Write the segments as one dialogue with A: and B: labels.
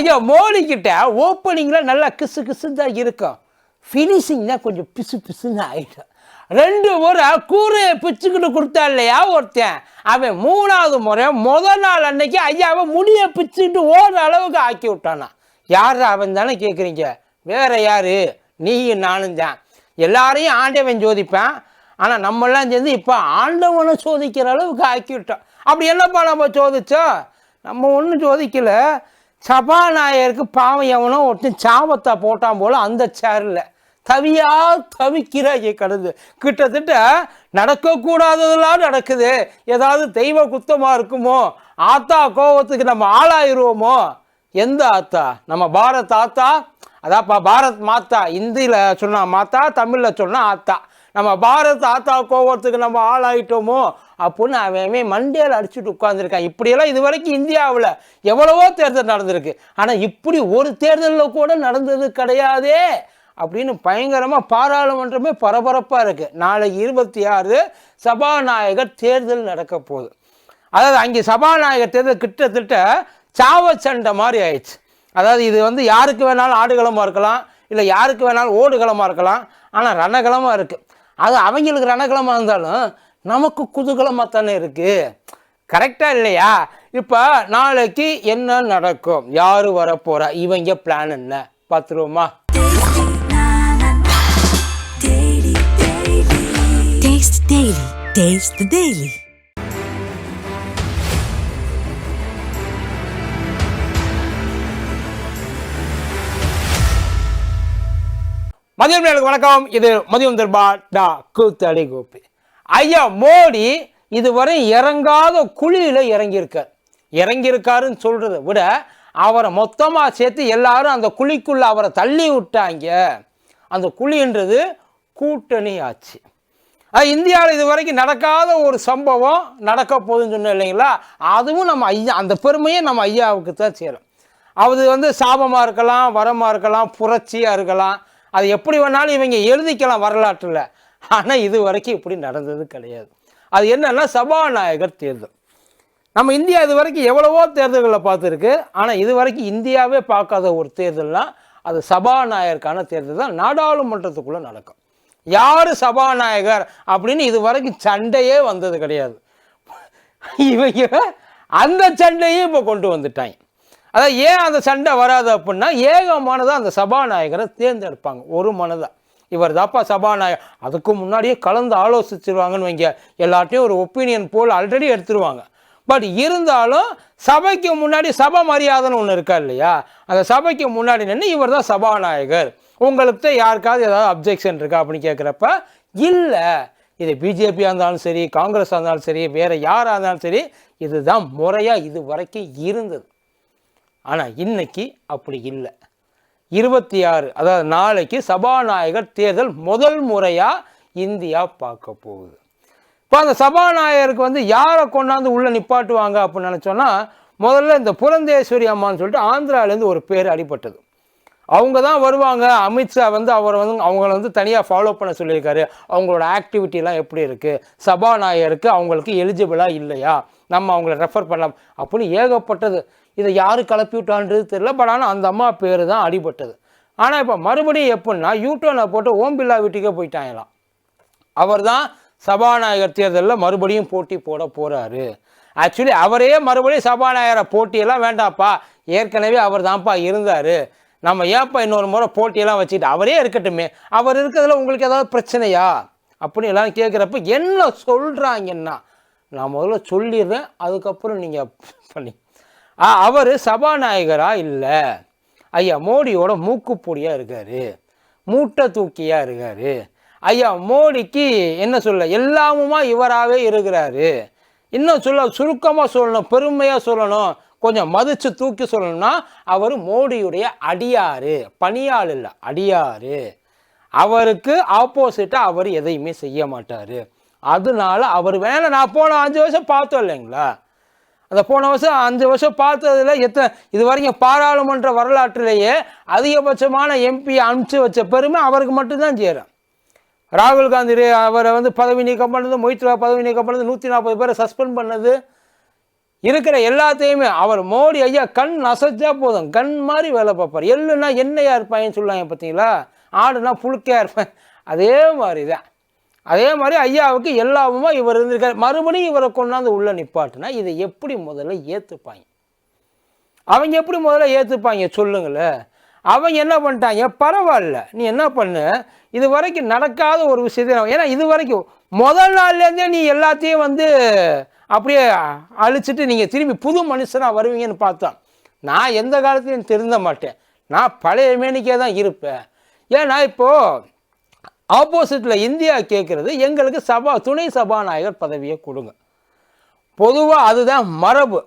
A: ஐயா மோடி கிட்ட ஓப்பனிங்கில் நல்லா கிசு கிசு தான் இருக்கும். ஃபினிஷிங் தான் கொஞ்சம் பிசு பிசுன்னு ஆகிடும் ரெண்டு முறை கூரையை பிச்சுக்கிட்டு கொடுத்தா இல்லையா ஒருத்தன்? அவன் மூணாவது முறை முதல் நாள் அன்னைக்கு ஐயாவை முடியை பிச்சுக்கிட்டு ஓடுற அளவுக்கு ஆக்கி விட்டானா. யார் அவன் தானே கேட்குறீங்க வேற யார்? நீயும் நானும் தான். எல்லாரையும் ஆண்டவன் சோதிப்பேன். ஆனால் நம்மெல்லாம் சேர்ந்து இப்போ ஆண்டவனை சோதிக்கிற அளவுக்கு ஆக்கி விட்டோம். அப்படி என்னப்பா நம்ம சோதிச்சோம்? நம்ம ஒன்றும் சோதிக்கலை. சபாநாயகருக்கு பாவம் எவனோ ஒருத்தன் சாபத்தை போட்டான் போல் அந்த சேரில் தவியா தவிக்கிறாய் கடந்து கிட்டத்தட்ட நடக்கக்கூடாததெல்லாம் நடக்குது. ஏதாவது தெய்வ குத்தமாக இருக்குமோ? ஆத்தா கோபத்துக்கு நம்ம ஆளாயிருவோமோ? எந்த ஆத்தா? நம்ம பாரத் ஆத்தா? அதாப்பா பாரத் மாத்தா. இந்தியில் சொன்னால் மாத்தா தமிழில் சொன்னால் ஆத்தா. நம்ம பாரத் ஆத்தா கோபத்துக்கு நம்ம ஆளாயிட்டோமோ? அப்படின்னு அவன் மண்டையில் அடிச்சுட்டு உட்காந்துருக்கான் இப்படியெல்லாம் இது வரைக்கும் இந்தியாவில் எவ்வளவோ தேர்தல் நடந்திருக்கு. ஆனால் இப்படி ஒரு தேர்தலில் கூட நடந்தது கிடையாதே அப்படின்னு பயங்கரமாக பாராளுமன்றமே பரபரப்பாக இருக்குது நாளைக்கு இருபத்தி ஆறு சபாநாயகர் தேர்தல் நடக்க போகுது. அதாவது அங்கே சபாநாயகர் தேர்தல் கிட்டத்தட்ட சாவச்சண்டை மாதிரி ஆயிடுச்சு. அதாவது இது வந்து யாருக்கு வேணாலும் ஆடுகளமாக இருக்கலாம் இல்லை யாருக்கு வேணாலும் ஓடுகளமாக இருக்கலாம் ஆனால் ரணகளமாக இருக்குது அது அவங்களுக்கு ரணகளமாக இருந்தாலும் நமக்கு குதூகலமாக தானே இருக்குது கரெக்டாக இல்லையா? இப்போ நாளைக்கு என்ன நடக்கும்? யார் வரப்போகிறா இவங்க பிளான் என்ன? பார்த்துருவோமா
B: டேஸ்ட் daily.
A: மதியம் நேருக்கு வணக்கம். இது மதியம் தர்பா டா கூத்தடி கோப்பி ஐயா மோடி இதுவரை இறங்காத குழியில் இறங்கியிருக்கார். இறங்கியிருக்காருன்னு சொல்கிறத விட அவரை மொத்தமாக சேர்த்து எல்லாரும் அந்த குழிக்குள்ளே அவரை தள்ளி விட்டாங்க. அந்த குழின்றது கூட்டணி ஆச்சு அது இந்தியாவில் இது வரைக்கும் நடக்காத ஒரு சம்பவம் நடக்க போகுதுன்னு சொன்னோம் இல்லைங்களா? அதுவும் நம்ம ஐயா அந்த பெருமையை நம்ம ஐயாவுக்கு தான் சேரும். அது வந்து சாபமாக இருக்கலாம் வரமாக இருக்கலாம் புரட்சியாக இருக்கலாம். அது எப்படி வேணாலும் இவங்க எழுதிக்கலாம் வரலாற்றில். ஆனால் இது வரைக்கும் இப்படி நடந்தது கிடையாது. அது என்னன்னா சபாநாயகர் தேர்தல். நம்ம இந்தியா இது வரைக்கும் எவ்வளவோ தேர்தல்களை பார்த்துருக்கு. ஆனால் இது வரைக்கும் இந்தியாவே பார்க்காத ஒரு தேர்தல்னால் அது சபாநாயகருக்கான தேர்தல் தான். நாடாளுமன்றத்துக்குள்ளே நடக்கும். யார் சபாநாயகர் அப்படின்னு இது வரைக்கும் சண்டையே வந்தது கிடையாது. இவங்க அந்த சண்டையும் இப்போ கொண்டு வந்துட்டாங்க. அதான் ஏன் அந்த சண்டை வராது அப்படின்னா ஏகமானதாக அந்த சபாநாயகரை தேர்ந்தெடுப்பாங்க. ஒரு மனதாக இவர் தாப்பா சபாநாயகர். அதுக்கு முன்னாடியே கலந்து ஆலோசிச்சிருவாங்கன்னு வைங்க. எல்லார்ட்டையும் ஒரு ஒப்பீனியன் போல் ஆல்ரெடி எடுத்துருவாங்க. பட் இருந்தாலும் சபைக்கு முன்னாடி சபை மரியாதைன்னு ஒன்று இருக்கா இல்லையா? அந்த சபைக்கு முன்னாடி நின்று இவர் தான் சபாநாயகர். உங்களுக்கு தான் யாருக்காவது ஏதாவது அப்ஜெக்ஷன் இருக்கா அப்படின்னு கேட்குறப்ப இல்லை. இது பிஜேபியாக இருந்தாலும் சரி காங்கிரஸாக இருந்தாலும் சரி வேறு யாராக இருந்தாலும் சரி இதுதான் முறையாக இது வரைக்கும் இருந்தது. ஆனால் இன்னைக்கு அப்படி இல்லை. இருபத்தி ஆறு அதாவது நாளைக்கு சபாநாயகர் தேர்தல் முதல் முறையாக இந்தியா பார்க்க போகுது. இப்போ அந்த சபாநாயகருக்கு வந்து யாரை கொண்டாந்து உள்ளே நிப்பாட்டுவாங்க அப்படின்னு நினச்சோன்னா முதல்ல இந்த புரந்தேஸ்வரி அம்மான்னு சொல்லிட்டு ஆந்திராலேருந்து ஒரு பேர் அடிபட்டது. அவங்க தான் வருவாங்க அமித்ஷா வந்து அவர் வந்து அவங்கள வந்து தனியாக ஃபாலோ பண்ண சொல்லியிருக்காரு. அவங்களோட ஆக்டிவிட்டிலாம் எப்படி இருக்குது சபாநாயகருக்கு அவங்களுக்கு எலிஜிபிளாக இல்லையா? நம்ம அவங்கள ரெஃபர் பண்ணலாம். அப்படின்னு ஏகப்பட்டது. இதை யார் கிளப்பி விட்டான்றது தெரியல. பட் ஆனால் அந்த அம்மா பேர் தான் அடிபட்டது. ஆனால் இப்போ மறுபடியும் எப்படின்னா யூடியூனை போட்டு ஓம் பில்லா வீட்டுக்கே போயிட்டாங்களாம். அவர் தான் சபாநாயகர் தேர்தலில் மறுபடியும் போட்டி போட போகிறாரு ஆக்சுவலி அவரே மறுபடியும் சபாநாயகரை போட்டியெல்லாம் வேண்டாப்பா ஏற்கனவே அவர் தான்ப்பா இருந்தார். நம்ம ஏன்ப்பா இன்னொரு முறை போட்டியெல்லாம் வச்சுட்டு அவரே இருக்கட்டுமே அவர் இருக்கிறதுல உங்களுக்கு ஏதாவது பிரச்சனையா? அப்படின்னு எல்லாம் கேட்குறப்ப என்ன சொல்கிறாங்கன்னா நான் முதல்ல சொல்லிடுறேன் அதுக்கப்புறம் நீங்கள் பண்ணி. அவர் சபாநாயகராக இல்லை? ஐயா மோடியோட மூக்குப்பொடியாக இருக்கார். மூட்டை தூக்கியாக இருக்கார். ஐயா மோடிக்கு என்ன சொல்ல எல்லாமுமா இவராகவே இருக்கிறாரு. இன்னும் சொல்ல சுருக்கமாக சொல்லணும் பெருமையாக சொல்லணும். கொஞ்சம் மதித்து தூக்கி சொல்லணும்னா அவர் மோடியுடைய அடியாறு பணியாள் இல்லை அடியாறு அவருக்கு ஆப்போசிட்டாக அவர் எதையுமே செய்ய மாட்டார். அதனால அவர் வேணா நான் போன அஞ்சு வருஷம் பார்த்தோம் இல்லைங்களா? அந்த போன வருஷம் அஞ்சு வருஷம் பார்த்ததுல எத்தனை இது வரைக்கும் பாராளுமன்ற வரலாற்றிலேயே அதிகபட்சமான எம்பி அனுப்பிச்சு வச்ச பெருமை அவருக்கு மட்டும்தான் செய்கிறேன் ராகுல் காந்தி அவரை வந்து பதவி நீக்கம் பண்ணது மொய்த்ரா பதவி நீக்கம் பண்ணது நூற்றி நாற்பது பேரை சஸ்பெண்ட் பண்ணது. இருக்கிற எல்லாத்தையுமே அவர் மோடி ஐயா கண் அசைச்சா போதும். கண் மாதிரி வேலை பார்ப்பார். எள்ளுனா என்னையா இருப்பாங்கன்னு சொல்லுவாங்க பார்த்தீங்களா? ஆடுனா புழுக்கையாக இருப்பேன். அதே மாதிரி தான். அதே மாதிரி ஐயாவுக்கு எல்லாமுமா இவர் இருந்திருக்கார். மறுபடியும் இவரை கொண்டாந்து உள்ள நிப்பாட்டுனா இதை எப்படி முதல்ல ஏற்றுப்பாங்க அவங்க எப்படி முதல்ல ஏற்றுப்பாங்க சொல்லுங்களேன். அவங்க என்ன பண்ணிட்டாங்க? பரவாயில்ல. நீ என்ன பண்ணு? இது வரைக்கும் நடக்காத ஒரு விஷயத்தை ஏன்னா இது வரைக்கும் முதல் நாள்லேருந்தே நீ எல்லாத்தையும் வந்து அப்படியே அழிச்சிட்டு நீங்கள் திரும்பி புது மனுஷனாக வருவீங்கன்னு பார்த்தோம் நான் எந்த காலத்துலையும் திருந்த மாட்டேன். நான் பழைய மேனிக்கே தான் இருப்பேன். ஏன்னா இப்போது ஆப்போசிட்டில் இந்தியா கேட்குறது எங்களுக்கு சபா துணை சபாநாயகர் பதவியை கொடுங்க. பொதுவாக அதுதான் மரபு.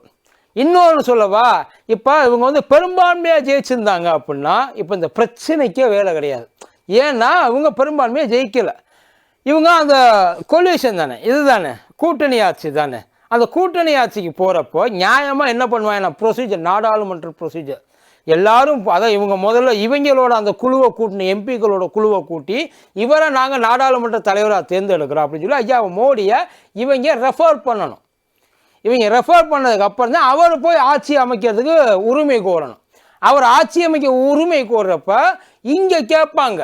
A: இன்னொன்று சொல்லவா இப்போ இவங்க வந்து பெரும்பான்மையாக ஜெயிச்சிருந்தாங்க அப்படின்னா இப்போ இந்த பிரச்சனைக்கே வேலை கிடையாது. ஏன்னா இவங்க பெரும்பான்மையாக ஜெயிக்கலை. இவங்க அந்த கொல்யூஷன் தானே இது தானே கூட்டணி ஆட்சி தானே. அந்த கூட்டணி ஆட்சிக்கு போகிறப்போ நியாயமாக என்ன பண்ணுவாங்க ப்ரொசீஜர் நாடாளுமன்ற ப்ரொசீஜர் எல்லாரும் அதான் இவங்க முதல்ல இவங்களோட அந்த குழுவை கூட்டின எம்பிக்களோட குழுவை கூட்டி இவரை நாங்கள் நாடாளுமன்ற தலைவராக தேர்ந்தெடுக்கிறோம் அப்படின்னு சொல்லி ஐயா மோடியை இவங்க ரெஃபர் பண்ணணும். இவங்க ரெஃபர் பண்ணதுக்கு அப்புறம் தான் அவர் போய் ஆட்சி அமைக்கிறதுக்கு உரிமை கோரணும். அவர் ஆட்சி அமைக்க உரிமை கோர்றப்ப இங்கே கேட்பாங்க.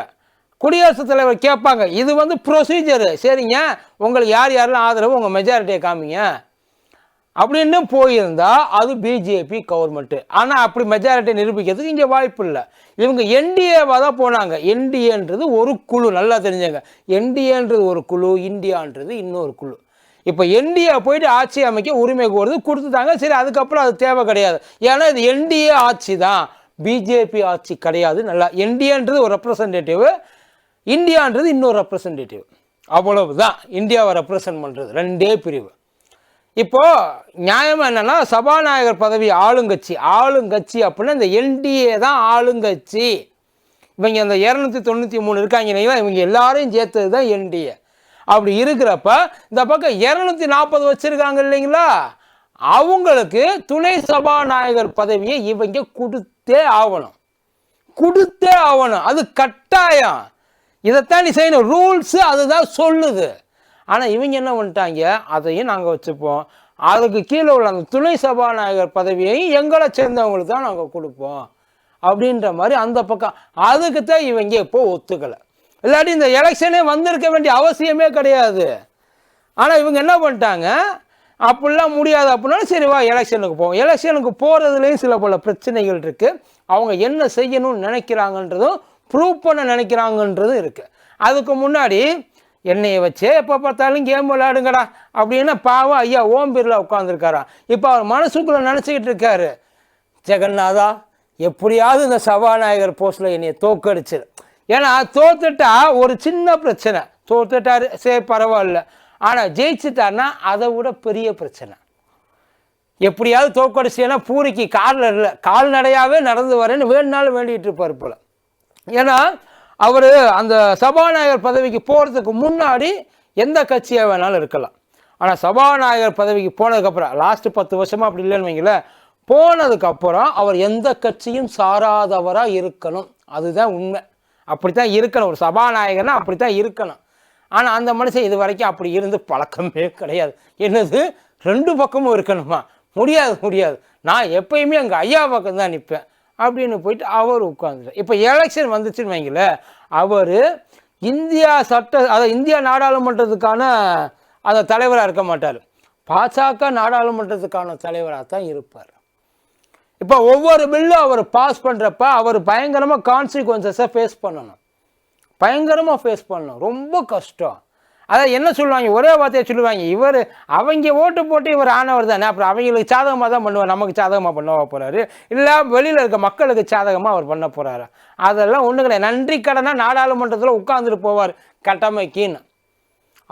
A: குடியரசுத் தலைவர் கேட்பாங்க. இது வந்து ப்ரொசீஜரு சரிங்க. உங்களுக்கு யார் யாரெல்லாம் ஆதரவு உங்கள் மெஜாரிட்டியை காமிங்க. அப்படின்னு போயிருந்தா அது பிஜேபி கவர்மெண்ட்டு ஆனால் அப்படி மெஜாரிட்டி நிரூபிக்கிறதுக்கு இங்கே வாய்ப்பு இல்லை. இவங்க என்டிஏவாக தான் போனாங்க. என்டிஏன்றது ஒரு குழு நல்லா தெரிஞ்சங்க. என்டிஏன்றது ஒரு குழு இந்தியான்றது இன்னொரு குழு. இப்போ என்டிஏ போயிட்டு ஆட்சி அமைக்க உரிமை கோருது கொடுத்துட்டாங்க. சரி அதுக்கப்புறம் அது தேவை கிடையாது. ஏன்னா இது என்டிஏ ஆட்சி தான். பிஜேபி ஆட்சி கிடையாது. நல்லா என்டிஏன்றது ஒரு ரெப்ரசன்டேட்டிவ் இந்தியான்றது இன்னொரு ரெப்ரசன்டேட்டிவ் அவ்வளவு தான் இந்தியாவை ரெப்ரசன்ட் பண்ணுறது ரெண்டே பிரிவு. இப்போ நியாயம் என்னன்னா சபாநாயகர் பதவி ஆளுங்கட்சி ஆளுங்கட்சி அப்படின்னா இந்த என்டிஏ தான் ஆளுங்கட்சி. இவங்க அந்த இரநூத்தி தொண்ணூற்றி மூணு இருக்காங்க இவங்க எல்லாரையும் சேர்த்தது தான் என்டிஏ அப்படி இருக்கிறப்ப இந்த பக்கம் இரநூத்தி நாற்பது வச்சுருக்காங்க இல்லைங்களா? அவங்களுக்கு துணை சபாநாயகர் பதவியை இவங்க கொடுத்தே ஆகணும். கொடுத்தே ஆகணும். அது கட்டாயம். இதைத்தான் நீ செய்யணும். ரூல்ஸு அதுதான் சொல்லுது. ஆனால் இவங்க என்ன பண்ணிட்டாங்க? அதையும் நாங்கள் வச்சுப்போம். அதுக்கு கீழே உள்ள அந்த துணை சபாநாயகர் பதவியையும் எங்களை சேர்ந்தவங்களுக்கு தான் நாங்கள் கொடுப்போம். அப்படின்ற மாதிரி அந்த பக்கம். அதுக்கு தான் இவங்க இப்போ ஒத்துக்கலை. இல்லாட்டி இந்த எலெக்ஷனே வந்திருக்க வேண்டிய அவசியமே கிடையாது. ஆனால் இவங்க என்ன பண்ணிட்டாங்க? அப்படிலாம் முடியாது அப்படின்னாலும் சரி வா எலெக்ஷனுக்கு போவோம். எலெக்ஷனுக்கு போகிறதுலேயும் சில பல பிரச்சனைகள் இருக்குது அவங்க என்ன செய்யணும்னு நினைக்கிறாங்கன்றதும் ப்ரூவ் பண்ண நினைக்கிறாங்கன்றதும் இருக்குது அதுக்கு முன்னாடி என்னையை வச்சே எப்போ பார்த்தாலும் கேம் விளையாடுங்கடா அப்படின்னு பாவம் ஐயா ஓம் பிர்லா உட்காந்துருக்காராம் இப்போ அவர் மனசுக்குள்ளே நினச்சிக்கிட்டு இருக்காரு. ஜெகநாதா எப்படியாவது இந்த சபாநாயகர் போஸ்ட்டில் என்னையை தோக்கடிச்சிரு ஏன்னா தோத்துட்டா ஒரு சின்ன பிரச்சனை. தோத்துட்டாரு சரி பரவாயில்ல. ஆனால் ஜெயிச்சுட்டாருன்னா அதை விட பெரிய பிரச்சனை. எப்படியாவது தோக்கடிச்சேன்னா பூரிக்கு காலில் இல்லை கால்நடையாகவே நடந்து வரேன்னு வேணுனாலும் வேண்டிகிட்டு இருப்பார் போல். ஏன்னா அவர் அந்த சபாநாயகர் பதவிக்கு போகிறதுக்கு முன்னாடி எந்த கட்சியாக வேணாலும் இருக்கலாம். ஆனால் சபாநாயகர் பதவிக்கு போனதுக்கப்புறம் லாஸ்ட்டு பத்து வருஷமாக அப்படி இல்லைன்னு வைங்களேன் போனதுக்கப்புறம் அவர் எந்த கட்சியும் சாராதவராக இருக்கணும். அதுதான் உண்மை. அப்படி தான் இருக்கணும். ஒரு சபாநாயகர்னா அப்படித்தான் இருக்கணும். ஆனால் அந்த மனுஷன் இது வரைக்கும் அப்படி இருந்து பழக்கமே கிடையாது. என்னது? ரெண்டு பக்கமும் இருக்கணுமா? முடியாது முடியாது. நான் எப்பயுமே எங்கள் ஐயா பக்கம் தான் நிற்பேன் அப்படின்னு போயிட்டு அவர் உட்காந்துட்டார் இப்போ எலெக்ஷன் வந்துச்சுன்னு வைங்களேன் அவர் இந்தியா சட்ட அதாவது இந்தியா நாடாளுமன்றத்துக்கான அந்த தலைவராக இருக்க மாட்டார். பாஜக நாடாளுமன்றத்துக்கான தலைவராக தான் இருப்பார். இப்போ ஒவ்வொரு பில்லும் அவர் பாஸ் பண்ணுறப்ப அவர் பயங்கரமாக கான்சிக்வன்சஸை ஃபேஸ் பண்ணணும். பயங்கரமாக ஃபேஸ் பண்ணணும். ரொம்ப கஷ்டம். அதாவது என்ன சொல்லுவாங்க? ஒரே வார்த்தையை சொல்லுவாங்க. இவர் அவங்க ஓட்டு போட்டு இவர் ஆனவர் தானே. அப்புறம் அவங்களுக்கு சாதகமாக தான் பண்ணுவார். நமக்கு சாதகமாக பண்ணவா போகிறாரு இல்லை வெளியில் இருக்க மக்களுக்கு சாதகமாக அவர் பண்ண போகிறாரு அதெல்லாம் ஒன்றும் கிடையாது. நன்றி கடனாக நாடாளுமன்றத்தில் உட்காந்துட்டு போவார். கட்டமைக்கின்னு.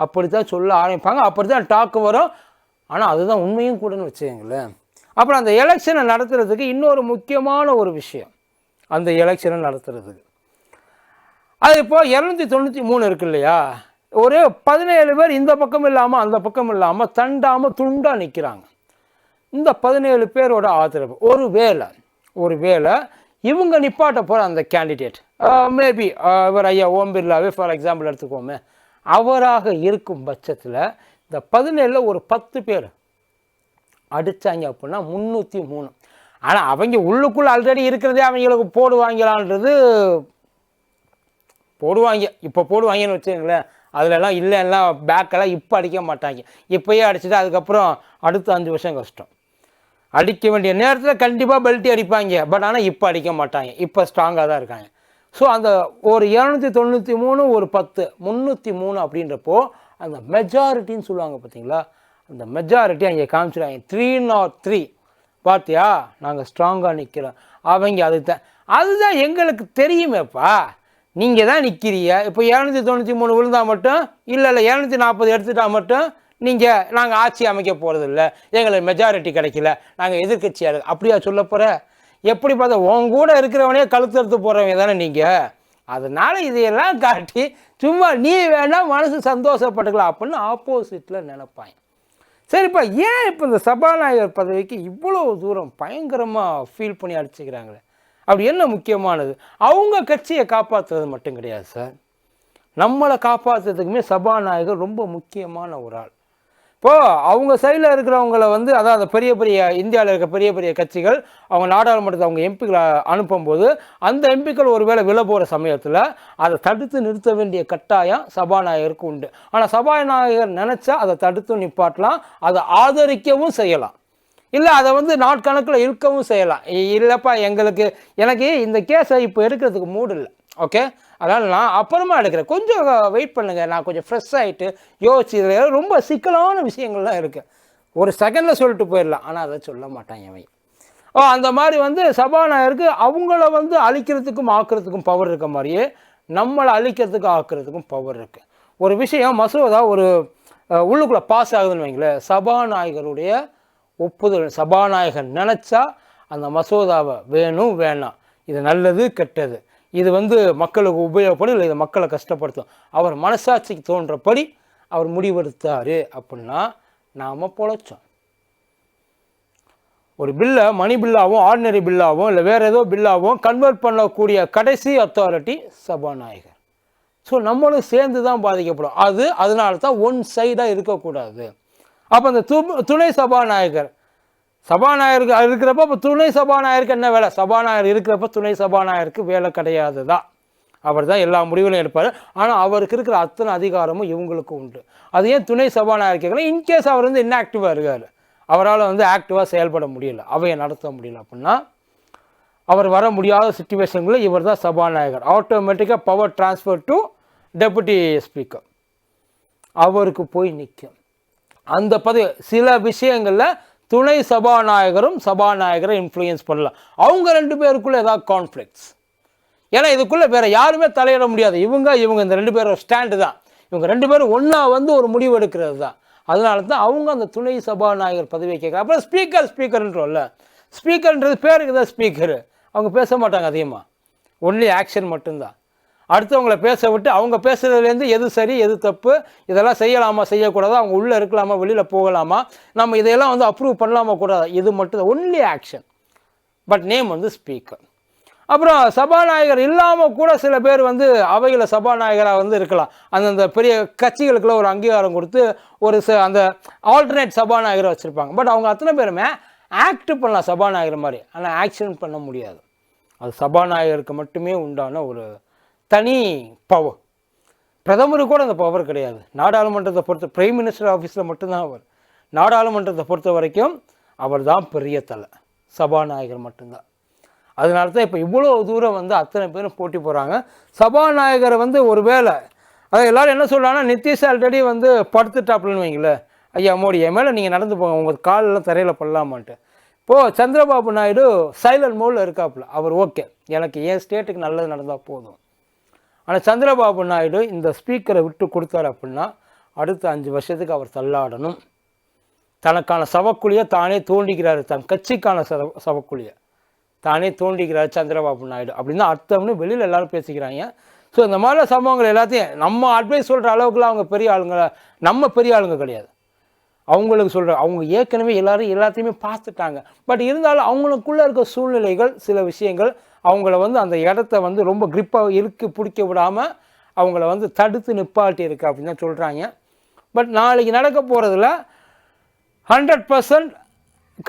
A: அப்படி தான் சொல்ல ஆரம்பிப்பாங்க. அப்படி தான் டாக்கு வரும். ஆனால் அதுதான் உண்மையும் கூடன்னு வச்சுக்கங்களேன். அப்புறம் அந்த எலெக்ஷனை நடத்துறதுக்கு இன்னொரு முக்கியமான ஒரு விஷயம். அந்த எலெக்ஷனை நடத்துறதுக்கு. அது இப்போ இரநூத்தி தொண்ணூற்றி மூணு இருக்கு இல்லையா? ஒரு பதினேழு பேர் இந்த பக்கம் இல்லாமல் அந்த பக்கம் இல்லாமல் தண்டாமல் துண்டாக நிற்கிறாங்க இந்த பதினேழு பேரோட ஆதரவு. ஒரு வேலை ஒரு வேலை இவங்க நிப்பாட்ட போகிற அந்த கேண்டிடேட் மேபி இவர் ஐயா ஓம் பிர்லாவே ஃபார் எக்ஸாம்பிள் எடுத்துக்கோமே. அவராக இருக்கும் பட்சத்தில் இந்த பதினேழில் ஒரு பத்து பேர் அடித்தாங்க அப்படின்னா முந்நூற்றி மூணு. ஆனால் அவங்க உள்ளுக்குள்ளே ஆல்ரெடி இருக்கிறதே அவங்களுக்கு போடுவாங்களான்றது போடுவாங்க. இப்போ போடுவாங்கன்னு வச்சுங்களேன் அதுலலாம் இல்லைன்னா பேக்கெல்லாம் இப்போ அடிக்க மாட்டாங்க. இப்போயே அடிச்சுட்டு அதுக்கப்புறம் அடுத்த அஞ்சு வருஷம் கஷ்டம். அடிக்க வேண்டிய நேரத்தில் கண்டிப்பாக பெல்ட்டி அடிப்பாங்க. பட் ஆனால் இப்போ அடிக்க மாட்டாங்க. இப்போ ஸ்ட்ராங்காக தான் இருக்காங்க. ஸோ அந்த ஒரு இரநூத்தி தொண்ணூற்றி மூணு ஒரு பத்து முந்நூற்றி மூணு அப்படின்றப்போ அந்த மெஜாரிட்டின்னு சொல்லுவாங்க பார்த்தீங்களா? அந்த மெஜாரிட்டி அங்கே காமிச்சிடுவாங்க த்ரீ நாட் த்ரீ பார்த்தியா? நாங்கள் ஸ்ட்ராங்காக நிற்கிறோம் அவங்க அதுதான். அதுதான் எங்களுக்கு தெரியுமேப்பா. நீங்கள் தான் நிற்கிறீங்க இப்போ இரநூத்தி தொண்ணூற்றி மூணு விழுந்தா மட்டும் இல்லை இல்லை இரநூத்தி நாற்பது எடுத்துட்டா மட்டும் நீங்கள் நாங்கள் ஆட்சி அமைக்க போகிறதில்ல எங்களுக்கு மெஜாரிட்டி கிடைக்கல. நாங்கள் எதிர்க்கட்சியாக இருக்கு அப்படியா சொல்ல போகிற எப்படி பார்த்தா உன் கூட இருக்கிறவனே கழுத்தறுத்து போகிறவங்க தானே நீங்கள் அதனால் இதையெல்லாம் காட்டி சும்மா நீ வேணால் மனசு சந்தோஷப்பட்டுக்கலாம் அப்படின்னு ஆப்போசிட்டில் நினைப்பாங்க. சரிப்பா ஏன் இப்போ இந்த சபாநாயகர் பதவிக்கு இவ்வளோ தூரம் பயங்கரமாக ஃபீல் பண்ணி அடிச்சுக்கிறாங்களே? அப்படி என்ன முக்கியமானது? அவங்க கட்சியை காப்பாற்றுறது மட்டும் கிடையாது சார். நம்மளை காப்பாற்றுறதுக்குமே சபாநாயகர் ரொம்ப முக்கியமான ஒரு ஆள். இப்போது அவங்க சைடில் இருக்கிறவங்கள வந்து அதாவது பெரிய பெரிய இந்தியாவில் இருக்க பெரிய பெரிய கட்சிகள் அவங்க நாடாளுமன்றத்தை அவங்க எம்பிக்களை அனுப்பும்போது அந்த எம்பிக்கள் ஒருவேளை விழ போகிற சமயத்தில் அதை தடுத்து நிறுத்த வேண்டிய கட்டாயம் சபாநாயகருக்கு உண்டு. ஆனால் சபாநாயகர் நினச்சா அதை தடுத்து நிப்பாட்டலாம் அதை ஆதரிக்கவும் செய்யலாம். இல்லை அதை வந்து நாட்கணக்கில் இழுக்கவும் செய்யலாம். இல்லைப்பா எங்களுக்கு எனக்கு இந்த கேஸை இப்போ எடுக்கிறதுக்கு மூடு இல்லை. ஓகே அதனால் நான் அப்புறமா எடுக்கிறேன். கொஞ்சம் வெயிட் பண்ணுங்கள் நான் கொஞ்சம் ஃப்ரெஷ் ஆகிட்டு யோசிச்சு இதில் ரொம்ப சிக்கலான விஷயங்கள்லாம் இருக்குது ஒரு செகண்டில் சொல்லிட்டு போயிடலாம். ஆனால் அதை சொல்ல மாட்டான் எவன். ஓ அந்த மாதிரி வந்து சபாநாயகருக்கு அவங்கள வந்து அழிக்கிறதுக்கும் ஆக்குறதுக்கும் பவர் இருக்க மாதிரியே நம்மளை அழிக்கிறதுக்கும் ஆக்குறதுக்கும் பவர் இருக்குது ஒரு விஷயம் மசோதா ஒரு உள்ளுக்குள்ளே பாஸ் ஆகுதுன்னு வைங்களேன். சபாநாயகருடைய ஒப்புதல் சபாநாயகர் நினச்சா அந்த மசோதாவை வேணும் வேணாம். இது நல்லது கெட்டது. இது வந்து மக்களுக்கு உபயோகப்படும் இல்லை இது மக்களை கஷ்டப்படுத்தும். அவர் மனசாட்சிக்கு தோன்றபடி அவர் முடிவெடுத்தார் அப்படின்னா நாம் பொழைச்சோம். ஒரு பில்லை மணி பில்லாவும் ஆர்டினரி பில்லாவும் இல்லை வேறு ஏதோ பில்லாவும் கன்வெர்ட் பண்ணக்கூடிய கடைசி அத்தாரிட்டி சபாநாயகர். ஸோ நம்மளும் சேர்ந்து தான் பாதிக்கப்படும். அது அதனால தான் ஒன் சைடாக இருக்கக்கூடாது. அப்போ அந்த து துணை சபாநாயகர். சபாநாயகருக்கு இருக்கிறப்ப இப்போ துணை சபாநாயகருக்கு என்ன வேலை? சபாநாயகர் இருக்கிறப்ப துணை சபாநாயகருக்கு வேலை கிடையாது தான் அவர் தான் எல்லா முடிவுகளையும் எடுப்பார். ஆனால் அவருக்கு இருக்கிற அத்தனை அதிகாரமும் இவங்களுக்கு உண்டு. அது ஏன் துணை சபாநாயகர் கேட்கலாம் இன்கேஸ் அவர் வந்து இன்ஆக்டிவாக இருக்கார். அவரால் வந்து ஆக்டிவாக செயல்பட முடியல. அவையை நடத்த முடியல அப்படின்னா அவர் வர முடியாத சுச்சுவேஷன்களில் இவர் தான் சபாநாயகர். ஆட்டோமேட்டிக்காக power transfer to deputy speaker அவருக்கு போய் நிற்கும் அந்த பதவி சில விஷயங்களில் துணை சபாநாயகரும் சபாநாயகரை இன்ஃப்ளூயன்ஸ் பண்ணலாம். அவங்க ரெண்டு பேருக்குள்ளே ஏதாவது கான்ஃப்ளிக்ஸ் ஏன்னா இதுக்குள்ளே வேறு யாருமே தலையிட முடியாது. இவங்க இவங்க இந்த ரெண்டு பேரும் ஸ்டாண்டு தான். இவங்க ரெண்டு பேரும் ஒன்றா வந்து ஒரு முடிவு எடுக்கிறது தான். அதனால தான் அவங்க அந்த துணை சபாநாயகர் பதவியை கேட்க அப்புறம் ஸ்பீக்கர் ஸ்பீக்கர்ன்றோம்ல ஸ்பீக்கர்ன்றது பேருக்கு தான் ஸ்பீக்கரு அவங்க பேச மாட்டாங்க அதிகமாக ஒன்லி ஆக்ஷன் மட்டும்தான். அடுத்தவங்கள பேச விட்டு அவங்க பேசுறதுலேருந்து எது சரி எது தப்பு இதெல்லாம் செய்யலாமா செய்யக்கூடாதா அவங்க உள்ளே இருக்கலாமா வெளியில் போகலாமா நம்ம இதையெல்லாம் வந்து அப்ரூவ் பண்ணலாமா கூடாதா? இது மட்டும் தான். ஒன்லி ஆக்ஷன் பட் நேம் வந்து ஸ்பீக்கர் அப்புறம் சபாநாயகர் இல்லாமல் கூட சில பேர் வந்து அவையில் சபாநாயகராக வந்து இருக்கலாம். அந்தந்த பெரிய கட்சிகளுக்கெல்லாம் ஒரு அங்கீகாரம் கொடுத்து ஒரு ச அந்த ஆல்டர்னேட் சபாநாயகரை வச்சுருப்பாங்க. பட் அவங்க அத்தனை பேருமே ஆக்ட் பண்ணலாம் சபாநாயகர் மாதிரி. ஆனால் ஆக்ஷன் பண்ண முடியாது. அது சபாநாயகருக்கு மட்டுமே உண்டான ஒரு தனி பவர் பிரதமருக்கு கூட அந்த பவர் கிடையாது. நாடாளுமன்றத்தை பொறுத்த பிரைம் மினிஸ்டர் ஆஃபீஸில் மட்டும்தான் அவர். நாடாளுமன்றத்தை பொறுத்த வரைக்கும் அவர் தான் பெரிய தலை. சபாநாயகர் மட்டும்தான். அதனால தான் இப்போ இவ்வளோ தூரம் வந்து அத்தனை பேரும் போட்டி போகிறாங்க சபாநாயகரை வந்து ஒரு வேளை அதாவது எல்லோரும் என்ன சொல்கிறாங்கன்னா நிதிஷ் ஆல்ரெடி வந்து படுத்துட்டாப்புலன்னு வைங்களேன் ஐயா மோடி என் மேலே நீங்கள் நடந்து போங்க உங்கள் காலெல்லாம் தரையில் படலாமான்ட்டு. இப்போது சந்திரபாபு நாயுடு சைலண்ட் மோடில் இருக்காப்புல அவர் ஓகே எனக்கு என் ஸ்டேட்டுக்கு நல்லது நடந்தால் போதும். ஆனால் சந்திரபாபு நாயுடு இந்த ஸ்பீக்கரை விட்டு கொடுத்தாரு அப்படின்னா அடுத்த அஞ்சு வருஷத்துக்கு அவர் தள்ளாடணும். தனக்கான சவக்குழியை தானே தோண்டிக்கிறாரு. தன் கட்சிக்கான சவ சவக்குழியை தானே தோண்டிக்கிறார் சந்திரபாபு நாயுடு அப்படின்னு தான் அர்த்தம்னு வெளியில் எல்லாரும் பேசிக்கிறாங்க. ஸோ இந்த மாதிரி சம்பவங்கள் எல்லாத்தையும் நம்ம அட்வைஸ் சொல்கிற அளவுக்குலாம் அவங்க பெரிய ஆளுங்க நம்ம பெரிய ஆளுங்க கிடையாது. அவங்களுக்கு சொல்கிற அவங்க ஏற்கனவே எல்லாரும் எல்லாத்தையுமே பார்த்துட்டாங்க. பட் இருந்தாலும் அவங்களுக்குள்ளே இருக்க சூழ்நிலைகள் சில விஷயங்கள் அவங்கள வந்து அந்த இடத்த வந்து ரொம்ப கிரிப்பாக இருக்கு பிடிக்க விடாமல் அவங்கள வந்து தடுத்து நிப்பாட்டி இருக்கு அப்படின்னு தான் சொல்கிறாங்க பட் நாளைக்கு நடக்க போகிறதுல ஹண்ட்ரட் பர்சன்ட்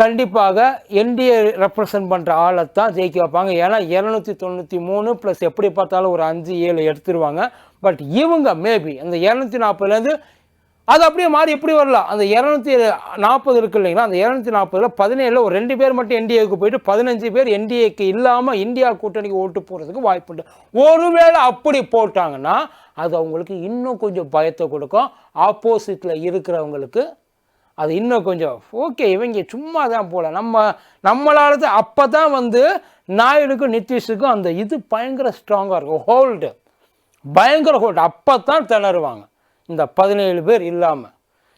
A: கண்டிப்பாக என்டிஏ ரெப்ரசன்ட் பண்ணுற ஆளை தான் ஜெயிக்க வைப்பாங்க. ஏன்னா இரநூத்தி தொண்ணூற்றி மூணு ப்ளஸ் எப்படி பார்த்தாலும் ஒரு அஞ்சு ஏழு எடுத்துருவாங்க. பட் இவங்க மேபி அந்த இரநூத்தி நாற்பதுலேருந்து அது அப்படியே மாறி எப்படி வரலாம்? அந்த இரநூத்தி நாற்பது இருக்கு இல்லைங்களா? அந்த இரநூத்தி நாற்பதில் பதினேழில் ஒரு ரெண்டு பேர் மட்டும் என்டிஏக்கு போயிட்டு பதினஞ்சு பேர் என்டிஏக்கு இல்லாமல் இந்தியா கூட்டணிக்கு ஓட்டு போகிறதுக்கு வாய்ப்புண்டு ஒருவேளை அப்படி போட்டாங்கன்னா அது அவங்களுக்கு இன்னும் கொஞ்சம் பயத்தை கொடுக்கும். ஆப்போசிட்டில் இருக்கிறவங்களுக்கு அது இன்னும் கொஞ்சம் ஓகே இவங்க சும்மா தான் போல. நம்ம நம்மளால அப்போ தான் வந்து நாயுடுக்கும் நிதிஷுக்கும் அந்த இது பயங்கர ஸ்ட்ராங்காக இருக்கும். ஹோல்டு பயங்கர ஹோல்டு அப்போ தான் திணறுவாங்க. இந்த பதினேழு பேர் இல்லாமல்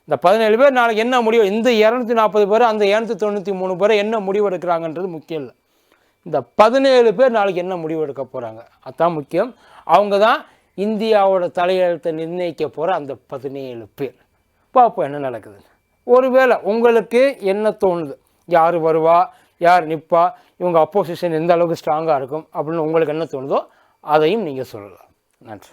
A: இந்த பதினேழு பேர் நாளைக்கு என்ன முடிவு? இந்த இரநூத்தி நாற்பது பேர் அந்த இரநூத்தி தொண்ணூற்றி மூணு பேர் என்ன முடிவு எடுக்கிறாங்கன்றது முக்கியம் இல்லை. இந்த பதினேழு பேர் நாளைக்கு என்ன முடிவு எடுக்க போகிறாங்க அதுதான் முக்கியம். அவங்க தான் இந்தியாவோட தலையெழுத்தை நிர்ணயிக்க போகிற அந்த பதினேழு பேர். பார்ப்போம் என்ன நடக்குது ஒருவேளை உங்களுக்கு என்ன தோணுது? யார் வருவா? யார் நிற்பா இவங்க அப்போசிஷன் எந்த அளவுக்கு ஸ்ட்ராங்காக இருக்கும்? அப்படின்னு உங்களுக்கு என்ன தோணுதோ அதையும் நீங்கள் சொல்லலாம். நன்றி.